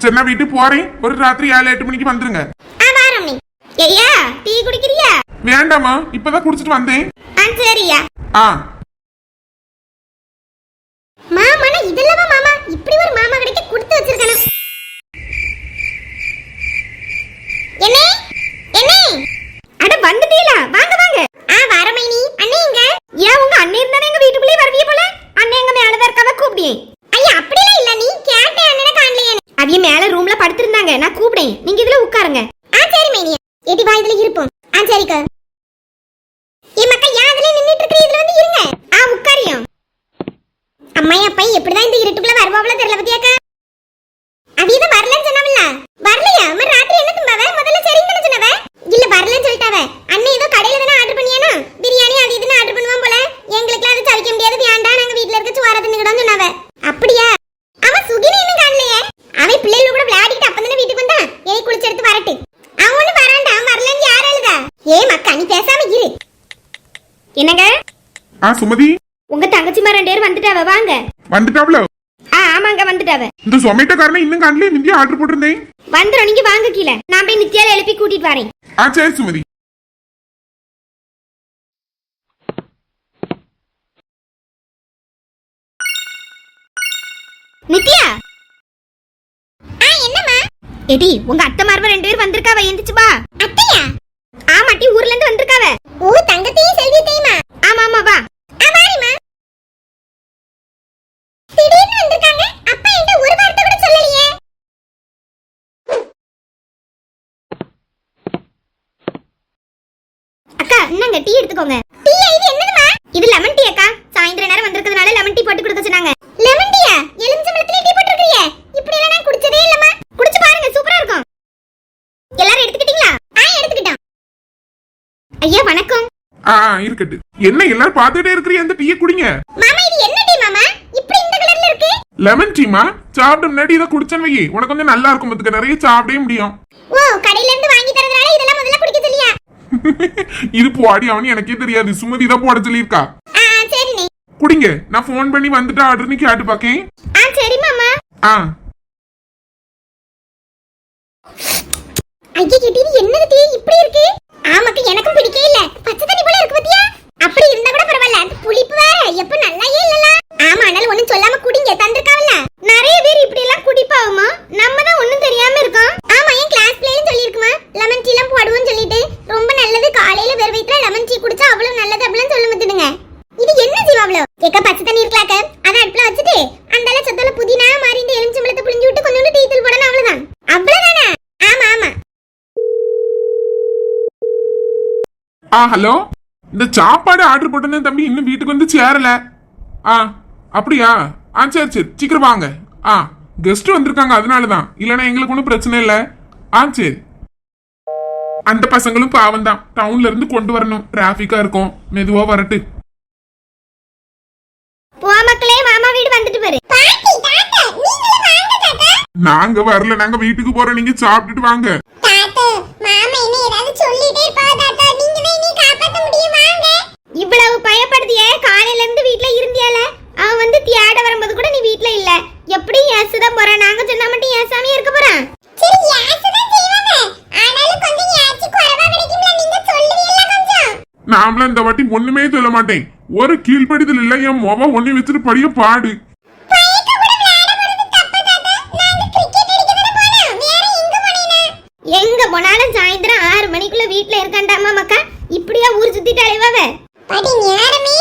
சரி நான் வீட்டுக்கு போறேன். ஒரு ராத்திரி ஏழு எட்டு மணிக்கு வந்துருங்க. ஆ வாரம் நீ ஐயா டீ குடிக்கிறியா? வேண்டாமா இப்பதான் குடிச்சிட்டு வந்தேன். ஆ சரியா ஆ. மாமானா இதெல்லாமா மாமா? இப்படி ஒரு மாமா கொடுத்து வச்சிருக்கணும் என்னே என்னே அட வந்துட்டீல வாங்க வாங்க ஆ வரமைனி அண்ணே எங்க ஏன் உங்க அண்ணே இருந்தானே எங்க வீட்டுக்குள்ளே வருவிய போல அண்ணே எங்க மேல தான் இருக்காவ கூப்பிடியே ஐயா அப்படிலாம் இல்ல நீ கேட்ட அண்ணனை காணலையே அவிய மேல ரூம்ல படுத்திருந்தாங்க நான் கூப்பிடேன் நீங்க இதுல உட்காருங்க ஆ சரி மேனி எடி வா இதுல இருப்போம் ஆ சரிக்கா ஏ மக்கா ஏன் அதுல நின்னுட்டு இருக்கீங்க இதுல வந்து இருங்க ஆ உட்காரியும் அம்மா அப்பா எப்படிதான் இந்த இருட்டுக்குள்ள வருவாங்களோ தெரியல பத்தியாக்கா? அவியத வரலன்னு சொன்னவல்ல? வரலையா? அம்மா ராத்திரி என்ன தும்பாவ? முதல்ல சரின்னு சொன்னவ? இல்ல வரலன்னு சொல்லிட்டாவ. அண்ணன் ஏதோ கடையில தானே ஆர்டர் பண்ணியானா? பிரியாணி அது இதுன்னு ஆர்டர் பண்ணுவான் போல. எங்களுக்குலாம் அது தவிக்க முடியாது. வேண்டாம் நாங்க வீட்ல இருக்க சுவார தின்னுக்கிட்டோம் சொன்னவ? அப்படியா? அவன் சுகினி இன்னும் காணலையே? அவன் பிள்ளைகள் கூட விளையாடிட்டு அப்பதானே வீட்டுக்கு வந்தான் ஏய் குளிச்சு எடுத்து வரட்டு. அவன் ஒண்ணு வரான்டா அவன் வரலன்னு யார் அழுதா? ஏ மக்கா நீ பேசாம இரு. என்னங்க? ஆ சுமதி. உங்க தங்கச்சிமா ரெண்டு பேரும் வந்துட்டாவ? வாங்க. வந்துட்டாவ்ல ஆ ஆமாங்க வந்துட்டாவ. இந்த சொமேட்டோக்காரனை இன்னும் காணலே முந்தைய ஆர்டர் போட்டிருந்தேன். வந்துடும் நீங்க வாங்க கீழே. நான் போய் நித்யால எழுப்பி கூட்டிட்டு வரேன். ஆ சரி சுமதி. நித்யா ஆ என்னம்மா? எடி உங்க அத்தை மார்ப ரெண்டு பேர் வந்திருக்காவ எந்திரிச்சு வா அத்தையா ஆமாட்டி ஊர்ல இருந்து வந்திருக்காவ ஓ தங்கத்தையும் செல்வியத்தையுமா ஆமா ஆமா வா ஆ வாரிமா திடீர்னு வந்திருக்காங்க அப்பா என்கிட்ட ஒரு வார்த்தை கூட சொல்லலையே அக்கா என்னங்க டீ எடுத்துக்கோங்க டீ இது என்னதுமா இது லெமன் டீ அக்கா சாயந்தர நேரம் வந்திருக்கிறதுனால லெமன் டீ போட்டு கொடுக்க சொன்னாங்க லெமன் டீயா எலுமிச்சம்பழத்துல டீ போட்டுருக்கீங்க இப்படி எல்லாம் நான் குடிச்சதே இல்லம்மா குடிச்சு பாருங்க சூப்பரா இருக்கும் எல்லாரும் எடுத்துக்கிட்டீங்களா ஆ எடுத்துக்கிட்டோம் ஐயா வணக்கம். ஆ இருக்கட்டு. என்ன எல்லாரும் பார்த்துட்டே இருக்கிறீங்க? அந்த டீயை குடிங்க? மாமா இது என்ன டீ மாமா? இப்படி இந்த கலர்ல இருக்கு? லெமன் டீமா சாப்பிட்ட முன்னாடி இதை குடிச்சேன்னு வை உனக்கு கொஞ்சம் நல்லா இருக்கும் பத்துக்க நிறைய சாப்பிடவே முடியும். ஓ கடையில இருந்து வாங்கி தரதுனால இதெல்லாம் முதல்ல குடிக்க சொல்லியா? இது போடி அவனு எனக்கே தெரியாது. சுமதி தான் போட சொல்லியிருக்கா. ஆ சரி நீ. குடிங்க. நான் ஃபோன் பண்ணி வந்துட்டு ஆர்டர்னு கேட்டு பாக்கேன். ஆ சரி மாமா. ஆ. ஐயா இது என்னது டீ? இப்படி இருக்கு? ஆமாக்கு எனக்கும் பிடிக்கவே இல்ல. பச்சை தண்ணி போல இருக்கு பத்தியா? அப்படி இருந்தா கூட பரவாயில்ல. அது புளிப்பு வேற. எப்ப நல்லாயே இல்லல. ஆமா ஆனாலும் ஒண்ணும் சொல்லாம குடிங்க. தந்திருக்காவல்ல. நிறைய பேர் இப்படி எல்லாம் குடிப்பாவுமா நம்ம தான் ஒண்ணும் தெரியாம இருக்கோம். ஆமா என் கிளாஸ் பிளேயும் சொல்லிருக்குமா லெமன் டீ எல்லாம் போடுவோம்னு சொல்லிட்டு. ரொம்ப நல்லது. காலையில வெறும் வயிற்றுல லெமன் டீ குடிச்சா அவ்வளவு நல்லது அப்படின்னு சொல்ல முத்துடுங்க இது என்ன ஜீவா அவ்வளவு ஏக்க பச்சை தண்ணி இருக்கலாக்க அத அடுப்புல வச்சுட்டு அந்தால சொத்தல புதினா மாதிரி இந்த எலுமிச்சம்பழத்தை புளிஞ்சு விட்டு கொஞ்சோண்டு டீ தூள் போடணும் அவ்வளவுதான் அவ்வளவுதானே ஆமா ஆமா ஆ ஹலோ? இந்த சாப்பாடு ஆர்டர் போட்டிருந்தேன் தம்பி இன்னும் வீட்டுக்கு வந்து சேரல. ஆ அப்படியா? ஆ சரி சரி சீக்கிரம் வாங்க. ஆ கெஸ்ட் வந்திருக்காங்க அதனால தான் இல்லைன்னா எங்களுக்கு ஒன்றும் பிரச்சனை இல்லை. ஆ சரி. அந்த பசங்களும் பாவம் தான் டவுன்ல இருந்து கொண்டு வரணும். டிராஃபிக்கா இருக்கும். மெதுவா வரட்டு. நாங்க வரல. நாங்க வீட்டுக்கு போறோம். நீங்க சாப்பிட்டுட்டு வாங்க தாத்தா மாமா என்ன ஏதாவது சொல்லிட்டே இருப்பா தாத்தா நீங்க தான் இனி காப்பாத்த முடியும் வாங்க இவ்வளவு பயப்படுதியே காலையில இருந்து வீட்ல இருந்தியால? அவன் வந்து தியாட வரும்போது கூட நீ வீட்ல இல்ல. எப்படி ஏசுதான் போறான்? நாங்க சொன்னா மட்டும் ஏசாமே இருக்க போறான்? சரி ஏசுதான் செய்வாங்க. ஆனாலும் கொஞ்சம் ஏச்சு குறவா கிடைக்கும்ல. நீங்க சொல்லுவீல்ல கொஞ்சம். நாமளும் இந்த வாட்டி ஒண்ணுமே சொல்ல மாட்டேன். ஒரு கீழ்ப்படிதல் இல்ல என் முக ஒண்ணு வச்சுட்டு படிய பாடு. எங்க போனாலும் சாயந்தரம் ஆறு மணிக்குள்ள வீட்ல இருக்காண்டாமா மக்கா? இப்படியா ஊர் சுத்திட்டு அலைவாவ நேரமே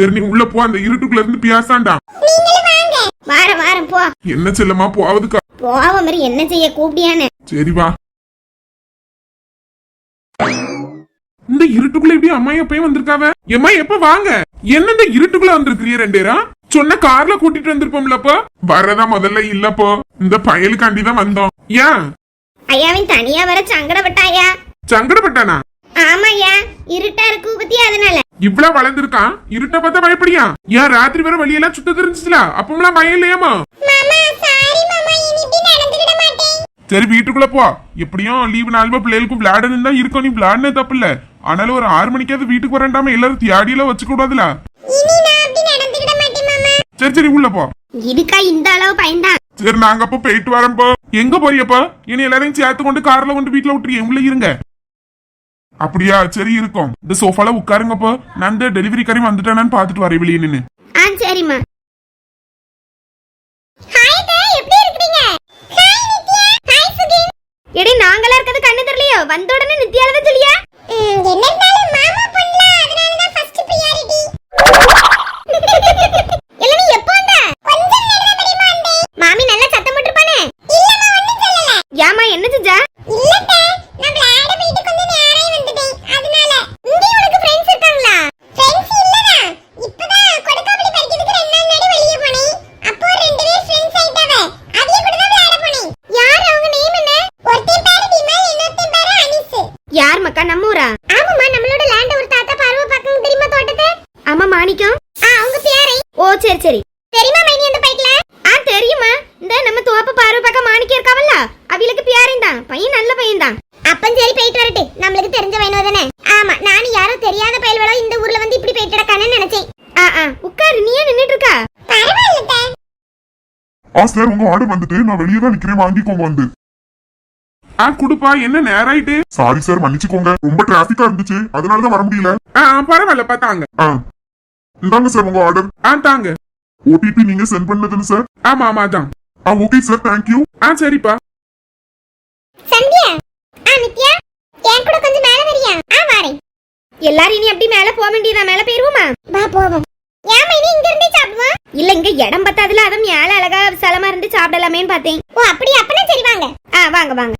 சரி நீ உள்ள போ அந்த இருட்டுக்குள்ள இருந்து வாங்க. வாரம் வாரம் போ. என்ன செல்லமா போவதுக்கா? போவ மாதிரி என்ன செய்ய கூப்பிடியானே சரி வா. இந்த இருட்டுக்குள்ள எப்படி அம்மா எப்பயும் வந்திருக்காவ? எம்மா எப்ப வாங்க? என்ன இந்த இருட்டுக்குள்ள வந்திருக்கிறிய ரெண்டேரா சொன்ன கார்ல கூட்டிட்டு வந்திருப்போம்லப்போ வரதா முதல்ல இல்லப்போ இந்த பயலுக்காண்டி தான் வந்தோம். ஏன்? ஐயாவின் தனியா வர சங்கடப்பட்டாயா? சங்கடப்பட்டானா? ஆமாய்யா. இருட்டா இருக்கு பத்தி அதனால. இவ்வளவு வளர்ந்துருக்கான் இருட்ட பார்த்தா பயப்படியா? ஏன் ராத்திரி வர வழியெல்லாம் சுத்த தெரிஞ்சுச்சுல? அப்பமெல்லாம் பயம் இல்லையாமா சாரி வீட்டுக்குள்ள போ. எப்படியும் லீவு நாளுமா பிள்ளைகளுக்கும் விளையாடணும் தான் இருக்கும் நீ விளையாடுனது தப்பு இல்ல. ஆனாலும் ஒரு ஆறு மணிக்காவது வீட்டுக்கு வரண்டாம எல்லாரும் தியாடியெல்லாம் வச்சுக்க கூடாதுல? சரி சரி உள்ள போ. இதுக்கா இந்த அளவு பயன்தான் சரி நாங்க அப்ப போயிட்டு வரோம்ப்பா. எங்க போறியப்பா? இனி எல்லாரையும் சேர்த்து கொண்டு கார்ல கொண்டு வீட்டுல விட்டுரு. உள்ள இருங்க. அப்படியா? சரி இருக்கும். இந்த சோஃபால உட்காருங்கப்பா. நான் இந்த டெலிவரி காரையும் வந்துட்டானான்னு பாத்துட்டு வரேன் வெளியே ஆ சரிம்மா. ஹாய் எப்படி இருக்கீங்க ஹாய் நித்யா. ஹாய் சுகின். எடி நாங்களா இருக்கிறது கண்ணு தெரியலையோ? வந்த உடனே நித்யால தான் சொல்லியா? என்ன மாமா பொண்ணல அதனால தான் ஃபர்ஸ்ட் பிரியாரிட்டி இல்ல நீ எப்போ வந்த கொஞ்சம் நேரம் தெரியுமா வந்தே மாமி நல்லா சத்தம் போட்டுருப்பானே இல்லம்மா ஒண்ணும் சொல்லல யாமா என்ன செஞ்சா இல்லட்ட நான் விளையாட வீட்டுக்கு வந்து நேரே வந்துட்டேன் அதனால இங்க உனக்கு ஃப்ரெண்ட்ஸ் இருக்காங்களா ஃப்ரெண்ட்ஸ் இல்லடா இப்பதான் கொடுக்காப்புளி பறிக்கிறதுக்கு ரெண்டு நாள் முன்னாடி வெளிய போனேன் அப்போ ரெண்டு பேர் ஃப்ரெண்ட்ஸ் ஆயிட்டாவ அதிலே கூட தான் விளையாட போனேன் யார் அவங்க நேம் என்ன ஒருத்தன் பேரு விமல் இன்னொருத்தன் பேரு அனிஸ் யார் மக்கா நம்ம ஊரா ஆமாமா நம்மளோட லேண்ட் ஒரு தாத்தா பார்வை பார்க்கணும் தெரியுமா தோட்டத்தை ஆமா மாணிக்கம்? ஆ அவங்க பேரை? ஓ சரி சரி. தெரியுமா மைனி அந்த பைக்ல ஆ தெரியுமா. இந்த நம்ம தோப்ப பார்வை பார்க்க மாணிக்கம் இருக்காவல்ல? அவளுக்கு பேரையும் தான் பையன் நல்ல பையன் தான் அப்பன் சரி போயிட்டு வரட்டு. நம்மளுக்கு தெரிஞ்ச பையனோ தானே? ஆமா நானும் யாரோ தெரியாத பயல்களோ இந்த ஊர்ல வந்து இப்படி போயிட்டு கிடக்கானு நினைச்சேன். ஆ ஆ. உட்காரு நீயே நின்னுட்டு இருக்கா பரவாயில்ல ஆ சார் உங்க ஆர்டர் வந்துட்டு. நான் வெளியே தான் நிக்கிறேன். வாங்கிக்கோங்க வந்து. ஆ குடுப்பா. என்ன நேராயிட்டு? சாரி சார் மன்னிச்சுக்கோங்க. ரொம்ப டிராபிக்கா இருந்துச்சு. அதனால தான் வர முடியல. ஆ ஆ, பரவாயில்லப்பா தாங்க ஆ. இந்தாங்க சார் உங்க ஆர்டர் ஆ தாங்க. ஓடிபி நீங்க சென்ட் பண்ணதுன்னு சார். ஆமா ஆமா அதான். ஆ ஓகே சார் தேங்க்யூ ஆ சரிப்பா. சந்தியா? ஆ நித்யா? என் கூட கொஞ்சம் மேல வரியா? ஆ வாரேன். எல்லாரும் இனி அப்படி மேல போக வேண்டியதா? மேல போயிருவோமா? வா போவோம். ஏன் மைனி இங்க இருந்தே சாப்பிடுவோம் இல்ல இங்க இடம் பத்தாதுல அதான் மேல அழகா விசாலமா இருந்து சாப்பிடலாமேன்னு பார்த்தேன். ஓ அப்படி அப்பனா சரி வாங்க. ஆ வாங்க வாங்க.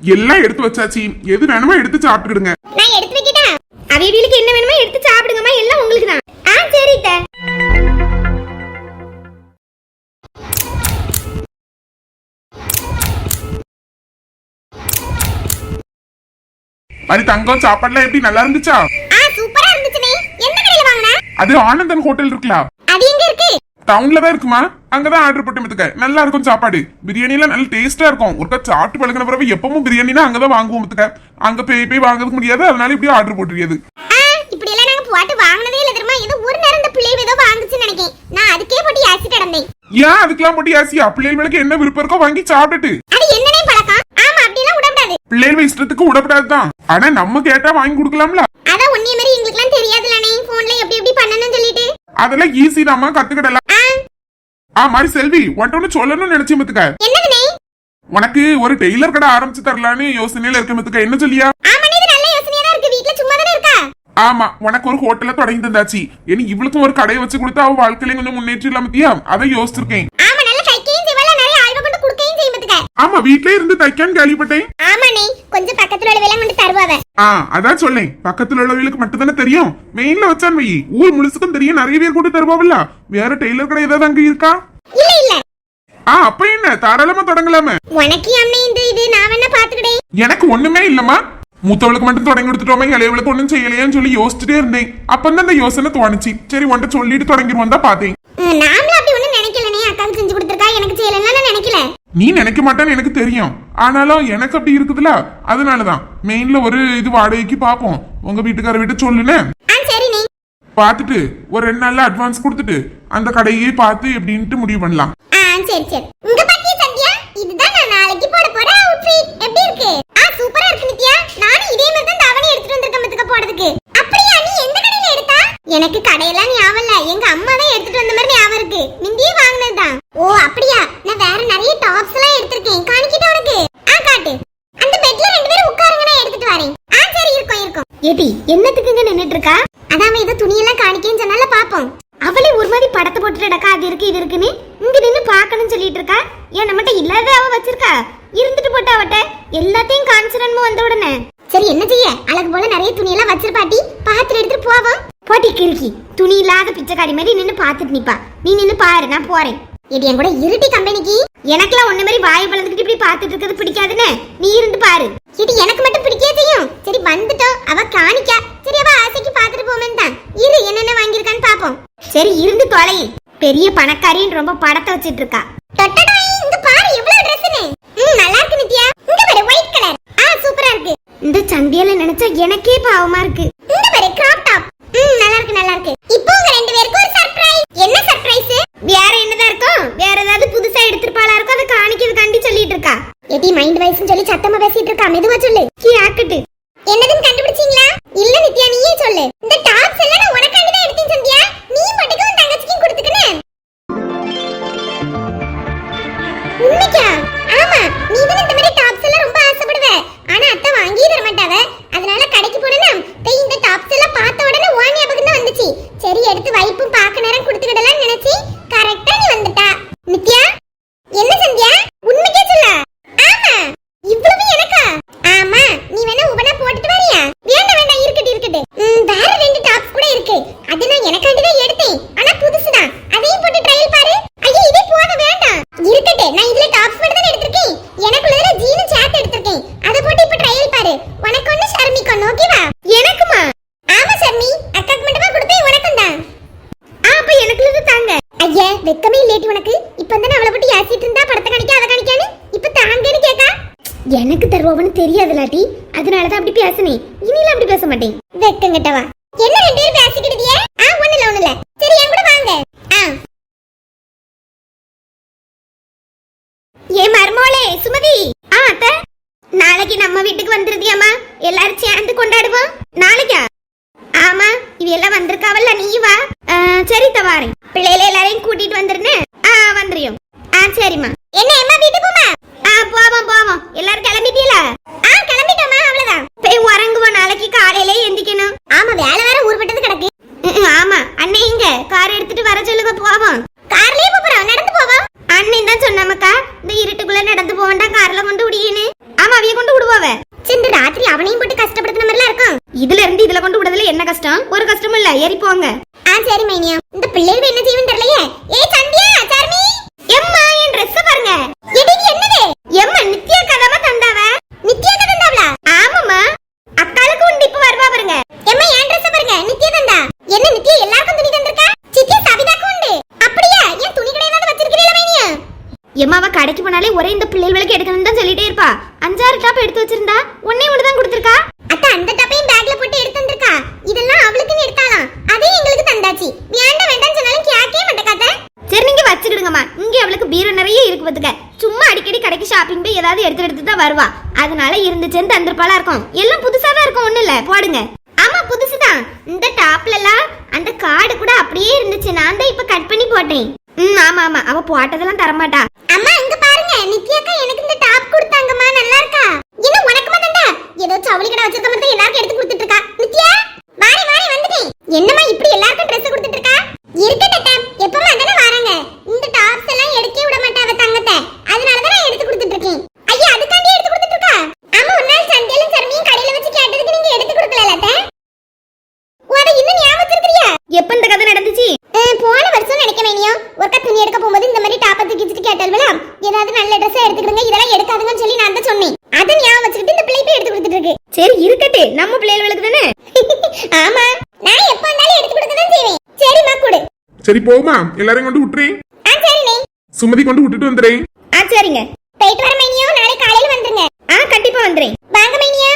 எல்லாம் எடுத்து வச்சாச்சு. எது வேணுமோ எடுத்து சாப்பிட்டுடுங்க அவியவிகளுக்கு என்ன வேணுமோ எடுத்து சாப்பிடுங்கம்மா. எல்லாம் உங்களுக்கு தான் ஆ சரி மாதிரி தங்கம் சாப்பாடுலாம் எப்படி? நல்லா இருந்துச்சா? ஆ சூப்பரா இருந்துச்சுனே. எந்த கடையில வாங்குனா? அது ஆனந்தன் ஹோட்டல் இருக்கலாம் அது எங்க இருக்கு? டவுன்ல தான் இருக்குமா? அங்கதான் ஆர்டர் போட்டு மத்துக்க நல்லா இருக்கும் சாப்பாடு. பிரியாணிலாம் நல்ல டேஸ்டா இருக்கும். ஒருக்கா சாப்பிட்டு பழகின பிறகு எப்பவும் பிரியாணினா அங்கதான் வாங்குவோம் மத்துக்க அங்க போய் போய் வாங்குறதுக்கு முடியாது. அதனால இப்படி ஆர்டர் போட்டுருது ஆ இப்படி எல்லாம் நாங்க போட்டு வாங்குனதே இல்ல தெரியுமா? ஏதோ ஒரு நேரம் இந்த பிள்ளை ஏதோ வாங்குச்சுன்னு நினைக்கிறேன். நான் அதுக்கே போட்டு யாசிட்டு கிடந்தேன். ஏன் அதுக்கெல்லாம் போட்டு ஆசியா பிள்ளைகளுக்கு என்ன விருப்பம் இருக்கோ வாங்கி சாப்பிட்டுட்டு. அது என்னனே பழக்கம். ஆமா அப்படிலாம் விடக்கூடாது. பிள்ளைகள் இஷ்டத்துக்கு விடப்படாதுதான் ஆனா நம்ம கேட்டா வாங்கி கொடுக்கலாம்ல. அதான் உன்னைய மாதிரி எங்களுக்குலாம் தெரியாதுலனே போன்ல எப்படி எப்படி பண்ணணும்னு சொல்லிட்டு. அதெல்லாம் ஈஸி தாம்மா. கத்துக்கிடலாம். ஆ மாதிரி செல்வி உன்ட்ட ஒண்ணு சொல்லணும்னு நினைச்சு மத்துக்க. என்னதுனே உனக்கு ஒரு டெய்லர் கடை ஆரம்பிச்சு தரலான்னு யோசனையில இருக்க மத்துக்க. என்ன சொல்லியா? ஆமா உனக்கு ஒரு ஹோட்டல்ல தொடங்கி தந்தாச்சு. இனி இவளுக்கும் ஒரு கடையை வச்சு கொடுத்தா அவ வாழ்க்கையில கொஞ்சம் முன்னேற்றம் இல்லாமத்தியா அதை யோசிச்சிருக்கேன். ஆமா வீட்லயே இருந்து தைக்கான்னு கேள்விப்பட்டேன். ஆமாண்ணே கொஞ்சம் பக்கத்துல உள்ள வேலை கொண்டு தருவாவ ஆ அதான் சொல்லேன் பக்கத்துல உள்ளவங்களுக்கு மட்டும் தானே தெரியும். மெயின்ல வச்சான் வை. ஊர் முழுசுக்கும் தெரியும் நிறைய பேர் கூட தருவாவில்ல. வேற டெய்லர் கடை ஏதாவது அங்க இருக்கா? இல்ல இல்ல. ஆ அப்ப என்ன? தாராளமா தொடங்கலாமே. உனக்கு அம்மே இந்த இது நான் வேணா பாத்துக்கிட்டேன் எனக்கு ஒண்ணுமே இல்லம்மா. மூத்தவளுக்கு மட்டும் தொடங்கி கொடுத்துட்டோமே இளையவளுக்கு ஒண்ணும் செய்யலையேன்னு சொல்லி யோசிச்சுட்டே இருந்தேன். அப்பதான் அந்த யோசனை தோணுச்சு. சரி உன்ட்ட சொல்லிட்டு தொடங்கிடுவோம் தான் பார்த்தேன். நாமளும் அப்படி நீ நினைக்க மாட்டேன்னு எனக்கு தெரியும். ஆனாலும் எனக்கு அப்படி இருக்குதுல அதனாலதான். மெயின்ல ஒரு இது வாடகைக்கு பாப்போம் உங்க வீட்டுக்கார வீட்டு சொல்லுன்னு. பார்த்துட்டு ஒரு ரெண்டு நாள்ல அட்வான்ஸ் கொடுத்துட்டு அந்த கடையே பார்த்து எப்படின்ட்டு முடிவு பண்ணலாம். ஆ சரி சரி. இங்க பாத்தியா சந்தியா? இதுதான் நான் நாளைக்கு போட போற அவுட்ஃபிட் எப்படி இருக்கு? ஆ சூப்பரா இருக்கு நித்யா. நானும் இதே மாதிரி தான் தாவணி எடுத்துட்டு வந்திருக்கேன் மத்துக்க போடுறதுக்கு அப்படியா நீ எந்த கடையில எடுத்தா? எனக்கு கடையெல்லாம் ஞாபகம் இல்ல. எங்க அம்மா தான் எடுத்துட்டு வந்த மாதிரி ஞாபகம் இருக்கு. முந்தியே வாங்கினதுதான். ஓ அப்படியா நான் வேற நிறைய டாப்ஸ் எல்லாம் எடுத்திருக்கேன் காணிக்கிட்ட உனக்கு ஆ காட்டு அந்த பெட்ல ரெண்டு பேரும் உட்காருங்க நான் எடுத்துட்டு வரேன் ஆ சரி இருக்கும் இருக்கும் ஏடி என்னத்துக்குங்க நின்னுட்டு இருக்கா அதான் ஏதோ துணியெல்லாம் காணிக்கேன்னு சொன்னால பாப்போம் அவளே ஒரு மாதிரி படத்தை போட்டுட்டடக்கா அது இருக்கு இது இருக்குன்னு இங்க நின்னு பார்க்கணும்னு சொல்லிட்டு இருக்கா ஏன் நம்மகிட்ட இல்லாத அவ வச்சிருக்கா இருந்துட்டு போட்டா அவட்ட எல்லாத்தையும் காமிச்சிடணுமோ வந்த உடனே சரி என்ன செய்ய அழகு போல நிறைய துணியெல்லாம் வச்சிருப்பாட்டி பாத்துட்டு எடுத்துட்டு போவோம் போட்டி கிறுக்கி துணி பிச்சைக்காரி மாதிரி நின்று பார்த்துட்டு நிப்பா. நீ நின்னு பாரு நான் போறேன். இது என் கூட இருட்டி கம்பெனிக்கு. எனக்கெல்லாம் ஒண்ணு மாதிரி வாய் பழந்துக்கிட்டு இப்படி பார்த்துட்டு இருக்கிறது பிடிக்காதுன்னு நீ இருந்து பாரு. இது எனக்கு மட்டும் பிடிக்கவே செய்யும். சரி வந்துட்டோம் அவ காணிக்கா. சரி அவ ஆசைக்கு பாத்துட்டு போமே தான். இரு என்னென்ன வாங்கியிருக்கான்னு பாப்போம் சரி இருந்து தொலை பெரிய பணக்காரின்னு ரொம்ப படத்தை வச்சிட்டு இருக்கா. இங்க பாரு எவ்வளவு ட்ரெஸ்னு ம் நல்லா இருக்கு நித்யா. இங்க பாரு ஒயிட் கலர் ஆ சூப்பரா இருக்கு. இந்த சந்தியால நினைச்சா எனக்கே பாவமா இருக்கு. இந்த பாரு கிராப் டாப் ம் நல்லா இருக்கு நல்லா இருக்கு. இப்போ மெதுவா சொல்லு. கீ ஆக்கட்டு. என்னதுன்னு கண்டுபிடிச்சீங்களா? இல்ல நித்யா நீயே சொல்லு. இந்த டாப்ஸ் எல்லாம் நான் உனக்காண்டி தான் எடுத்தேன் சந்தியா. நீ மட்டுக்கு உன் தங்கச்சிக்கும் கொடுத்துக்கணும் உண்மைக்கா? ஆமா. நீ தான் இந்த மாதிரி டாப்ஸ் எல்லாம் ரொம்ப ஆசைப்படுவ. ஆனா அத்தை வாங்கி தர மாட்டாவே தருவோம்னு அதனால அதனாலதான் அப்படி பேசுனேன். இனில அப்படி பேச மாட்டேன். வெக்கங்கட்டவா என்ன ரெண்டு பேரும் பேசிக்கிட்டீங்க ஆ ஒண்ணு இல்ல ஒண்ணு இல்ல. சரி என் கூட வாங்க. ஆ. ஏ மர்மோளே சுமதி. ஆ அத்தை. நாளைக்கு நம்ம வீட்டுக்கு வந்துருதியாமா எல்லாரும் சேர்ந்து கொண்டாடுவோம். நாளைக்கா? ஆமா இது எல்லாம் வந்திருக்காவல்ல நீ வா. சரி தவாரேன் பிள்ளைகளை எல்லாரையும் கூட்டிட்டு வந்துருன்னு? ஆ வந்துரும் ஆ சரிம்மா. என்ன என்ன வீட்டுக்குமா ஆ போவோம் போவோம். எல்லாரும் கிளம்பிட்டீங்களா? drama de. ஏதாவது எடுத்து எடுத்து தான் வருவா. அதனால இருந்துச்சுன்னு தந்திருப்பாளா இருக்கும். எல்லாம் புதுசா தான் இருக்கும் ஒண்ணு இல்ல. போடுங்க. ஆமா புதுசுதான். இந்த டாப்ல எல்லாம் அந்த கார்டு கூட அப்படியே இருந்துச்சு. நான் தான் இப்ப கட் பண்ணி போட்டேன். ம் ஆமா ஆமா. அவ போட்டதெல்லாம் தரமாட்டா. அம்மா இங்க பாருங்க. நித்யாக்கா எனக்கு இந்த டாப் கொடுத்தாங்கம்மா. நல்லா இருக்கா? என்ன உனக்கு மட்டும்டா ஏதோ சவுளி கடை வச்சிருக்க மாதிரி எல்லாருக்கும் எடுத்து கொடுத்துட்டு இருக்கா. நித்யா? வாரி வாரி வந்துட்டேன். என்னம்மா இப்படி எல்லாருக்கும் Dress கொடுத்துட்டு இருக்கா இருக்கட்டும் எப்பவும் அதானே வராங்க இந்த டாப்ஸ் எல்லாம் எடுக்கவே விட மாட்டா அவ தங்கத்தை அதனால தான் நான் எடுத்து கொடுத்துட்டு இருக்கேன் ஐயா அதுக்காண்டி எடுத்து கொடுத்துட்டு இருக்கா ஆமா ஒரு நாள் சந்தியாலும் சர்மியும் கடையில வச்சு கேட்டதுக்கு நீங்க எடுத்து கொடுக்கல அத்தை ஓ, அதை இன்னும் ஞாபகம் வச்சிருக்கிறியா? எப்ப இந்த கதை நடந்துச்சு போன வருஷம் நினைக்க வேணியோ ஒருக்கா துணி எடுக்க போகும்போது இந்த மாதிரி டாப்பை தூக்கிட்டு கேட்டால்வல ஏதாவது நல்ல ட்ரெஸ் எடுத்துக்கிடுங்க இதெல்லாம் எடுக்காதுங்கன்னு சொல்லி நான் தான் சொன்னேன் அதை ஞாபகம் வச்சுக்கிட்டு இந்த பிள்ளை போய் எடுத்து கொடுத்துட்டு இருக்கு சரி இருக்கட்டு நம்ம பிள்ளைகளுக்கு தானே ஆமா நான் எப்ப வந்தாலும் எடுத்து கொடுக்க தான் செய்வேன் சரிம்மா கொடு சரி போகுமா எல்லாரையும் கொண்டு விட்டுறேன் சுமதி கொண்டு விட்டுட்டு வந்துடுறேன் ஆ சரிங்க. போயிட்டு வர மைனியோ நாளை காலையில வந்துருங்க. ஆ கண்டிப்பா வந்துறேன். வாங்க மைனியா.